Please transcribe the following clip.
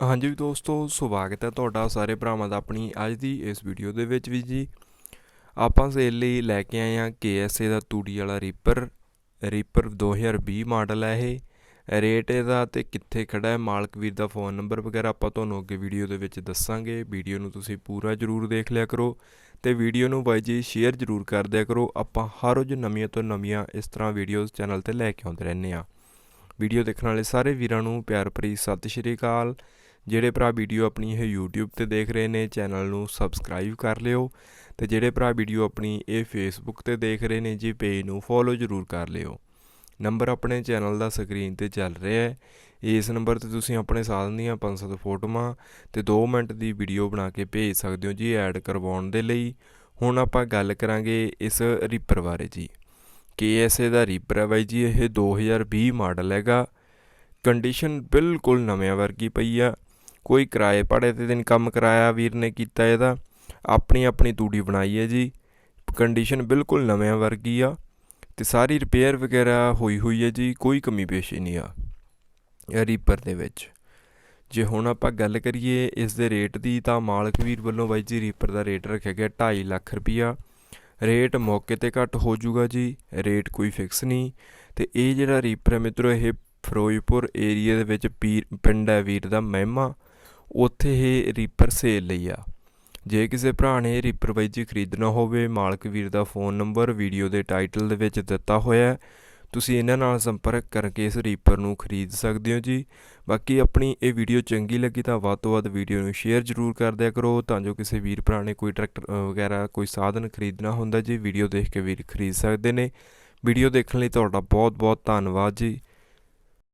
ਹਾਂਜੀ ਵੀ ਦੋਸਤੋ, ਸਵਾਗਤ ਹੈ ਤੁਹਾਡਾ ਸਾਰੇ ਭਰਾਵਾਂ ਦਾ ਆਪਣੀ ਅੱਜ ਦੀ ਇਸ ਵੀਡੀਓ ਦੇ ਵਿੱਚ ਵੀ ਜੀ। ਆਪਾਂ ਸੇਲ ਲਈ ਲੈ ਕੇ ਆਏ ਹਾਂ KSA ਦਾ ਤੂੜੀ ਵਾਲਾ ਰੀਪਰ ਰੀਪਰ 2020 ਮਾਡਲ ਹੈ ਇਹ। ਰੇਟ ਇਹਦਾ ਤੇ ਕਿੱਥੇ ਖੜਾ ਹੈ, ਮਾਲਕ ਵੀਰ ਦਾ ਫੋਨ ਨੰਬਰ ਵਗੈਰਾ ਆਪਾਂ ਤੁਹਾਨੂੰ ਅੱਗੇ ਵੀਡੀਓ ਦੇ ਵਿੱਚ ਦੱਸਾਂਗੇ। ਵੀਡੀਓ ਨੂੰ ਤੁਸੀਂ ਪੂਰਾ ਜਰੂਰ ਦੇਖ ਲਿਆ ਕਰੋ ਤੇ ਵੀਡੀਓ ਨੂੰ ਬਾਈ ਜੀ ਸ਼ੇਅਰ ਜਰੂਰ ਕਰ ਦਿਆ ਕਰੋ। ਆਪਾਂ ਹਰ ਰੋਜ਼ ਨਵੀਆਂ ਤੋਂ ਨਵੀਆਂ ਇਸ ਤਰ੍ਹਾਂ ਵੀਡੀਓਜ਼ ਚੈਨਲ ਤੇ ਲੈ ਕੇ ਆਉਂਦੇ ਰਹਿੰਦੇ ਆ ਵੀਡੀਓ ਦੇਖਣ ਵਾਲੇ ਸਾਰੇ ਵੀਰਾਂ ਨੂੰ ਪਿਆਰ ਭਰੀ ਸਤਿ ਸ਼੍ਰੀ ਅਕਾਲ। ਜਿਹੜੇ ਭਰਾ ਵੀਡੀਓ ਆਪਣੀ ਇਹ YouTube ਤੇ ਦੇਖ ਰਹੇ ਨੇ, ਚੈਨਲ ਨੂੰ ਸਬਸਕ੍ਰਾਈਬ ਕਰ ਲਿਓ ਤੇ ਜਿਹੜੇ ਭਰਾ ਵੀਡੀਓ ਆਪਣੀ ਇਹ Facebook ਤੇ ਦੇਖ ਰਹੇ ਨੇ, ਜੀ ਪੇਜ ਨੂੰ ਫੋਲੋ ਜਰੂਰ ਕਰ ਲਿਓ। ਨੰਬਰ ਆਪਣੇ ਚੈਨਲ ਦਾ ਸਕਰੀਨ ਤੇ ਚੱਲ ਰਿਹਾ ਹੈ। ਇਸ ਨੰਬਰ ਤੇ ਤੁਸੀਂ ਆਪਣੇ ਸਾਧਨ ਦੀਆਂ 500 ਫੋਟੋਆਂ ਤੇ 2 ਮਿੰਟ ਦੀ ਵੀਡੀਓ ਬਣਾ ਕੇ ਭੇਜ ਸਕਦੇ ਹੋ ਜੀ ਐਡ ਕਰਵਾਉਣ ਦੇ ਲਈ। ਹੁਣ ਆਪਾਂ ਗੱਲ ਕਰਾਂਗੇ ਇਸ ਰੀਪਰ ਬਾਰੇ ਜੀ। KSA ਦਾ ਰੀਪਰ ਹੈ ਬਾਈ ਜੀ, ਇਹ 2020 ਮਾਡਲ ਹੈਗਾ। ਕੰਡੀਸ਼ਨ ਬਿਲਕੁਲ ਨਵੇਂ ਵਰਗੀ ਪਈ ਆ। ਕੋਈ ਕਿਰਾਏ ਭਾੜੇ ਤੇ ਦਿਨ ਕੰਮ ਕਰਾਇਆ ਵੀਰ ਨੇ ਕੀਤਾ ਇਹਦਾ। ਆਪਣੀ ਆਪਣੀ ਤੂੜੀ ਬਣਾਈ ਹੈ ਜੀ। ਕੰਡੀਸ਼ਨ ਬਿਲਕੁਲ ਨਵੇਂ ਵਰਗੀ ਆ ਤੇ ਸਾਰੀ ਰਿਪੇਅਰ ਵਗੈਰਾ ਹੋਈ ਹੋਈ ਹੈ ਜੀ, ਕੋਈ ਕਮੀ ਪੇਸ਼ੀ ਨਹੀਂ ਆ ਰੀਪਰ ਦੇ ਵਿੱਚ। ਜੇ ਹੁਣ ਆਪਾਂ ਗੱਲ ਕਰੀਏ ਇਸ ਦੇ ਰੇਟ ਦੀ ਤਾਂ ਮਾਲਕ ਵੀਰ ਵੱਲੋਂ ਬਾਈ ਜੀ ਰੀਪਰ ਦਾ ਰੇਟ ਰੱਖਿਆ ਗਿਆ 2.5 ਲੱਖ ਰੁਪਈਆ। ਰੇਟ ਮੌਕੇ ਤੇ ਘੱਟ ਹੋ ਜਾਊਗਾ ਜੀ ਰੇਟ ਕੋਈ ਫਿਕਸ ਨਹੀਂ ਤੇ ਇਹ ਜਿਹੜਾ ਰੀਪਰ ਹੈ ਮਿੱਤਰੋ, ਇਹ ਫਿਰੋਜ਼ਪੁਰ ਏਰੀਆ ਦੇ ਵਿੱਚ ਪੀਰ ਪਿੰਡ ਹੈ ਵੀਰ ਦਾ ਮਹਿਮਾ। ਉੱਥੇ ਇਹ ਰੀਪਰ ਸੇਲ ਲਈ ਆ। ਜੇ ਕਿਸੇ ਭਰਾ ਨੇ ਰੀਪਰ ਬਾਈ ਜੀ ਖਰੀਦਣਾ ਹੋਵੇ, ਮਾਲਕ ਵੀਰ ਦਾ ਫੋਨ ਨੰਬਰ ਵੀਡੀਓ ਦੇ ਟਾਈਟਲ ਦੇ ਵਿੱਚ ਦਿੱਤਾ ਹੋਇਆ ਹੈ, ਤੁਸੀਂ ਇਹਨਾਂ ਨਾਲ ਸੰਪਰਕ ਕਰਕੇ ਇਸ ਰੀਪਰ ਨੂੰ ਖਰੀਦ ਸਕਦੇ ਹੋ ਜੀ। ਬਾਕੀ ਆਪਣੀ ਇਹ ਵੀਡੀਓ ਚੰਗੀ ਲੱਗੀ ਤਾਂ ਵੱਧ ਤੋਂ ਵੱਧ ਵੀਡੀਓ ਨੂੰ ਸ਼ੇਅਰ ਜ਼ਰੂਰ ਕਰ ਦਿਆ ਕਰੋ, ਤਾਂ ਜੋ ਕਿਸੇ ਵੀਰ ਭਰਾ ਨੇ ਕੋਈ ਟਰੈਕਟਰ ਵਗੈਰਾ, ਕੋਈ ਸਾਧਨ ਖਰੀਦਣਾ ਹੁੰਦਾ ਜੀ ਵੀਡੀਓ ਦੇਖ ਕੇ ਵੀਰ ਖਰੀਦ ਸਕਦੇ ਨੇ। ਵੀਡੀਓ ਦੇਖਣ ਲਈ ਤੁਹਾਡਾ ਬਹੁਤ ਬਹੁਤ ਧੰਨਵਾਦ ਜੀ।